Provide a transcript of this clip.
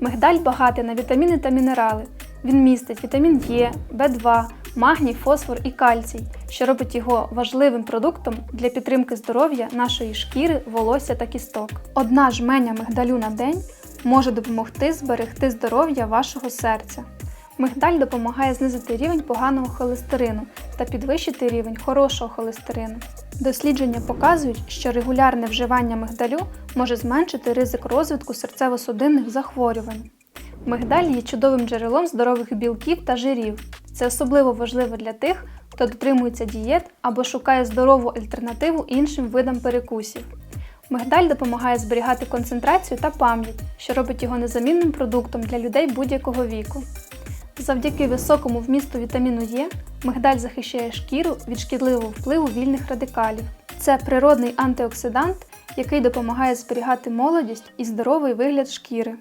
Мигдаль багатий на вітаміни та мінерали. Він містить вітамін Е, В2, магній, фосфор і кальцій, що робить його важливим продуктом для підтримки здоров'я нашої шкіри, волосся та кісток. Одна жменя мигдалю на день може допомогти зберегти здоров'я вашого серця. Мигдаль допомагає знизити рівень поганого холестерину та підвищити рівень хорошого холестерину. Дослідження показують, що регулярне вживання мигдалю може зменшити ризик розвитку серцево-судинних захворювань. Мигдаль є чудовим джерелом здорових білків та жирів. Це особливо важливо для тих, хто дотримується дієт або шукає здорову альтернативу іншим видам перекусів. Мигдаль допомагає зберігати концентрацію та пам'ять, що робить його незамінним продуктом для людей будь-якого віку. Завдяки високому вмісту вітаміну Е мигдаль захищає шкіру від шкідливого впливу вільних радикалів. Це природний антиоксидант, який допомагає зберігати молодість і здоровий вигляд шкіри.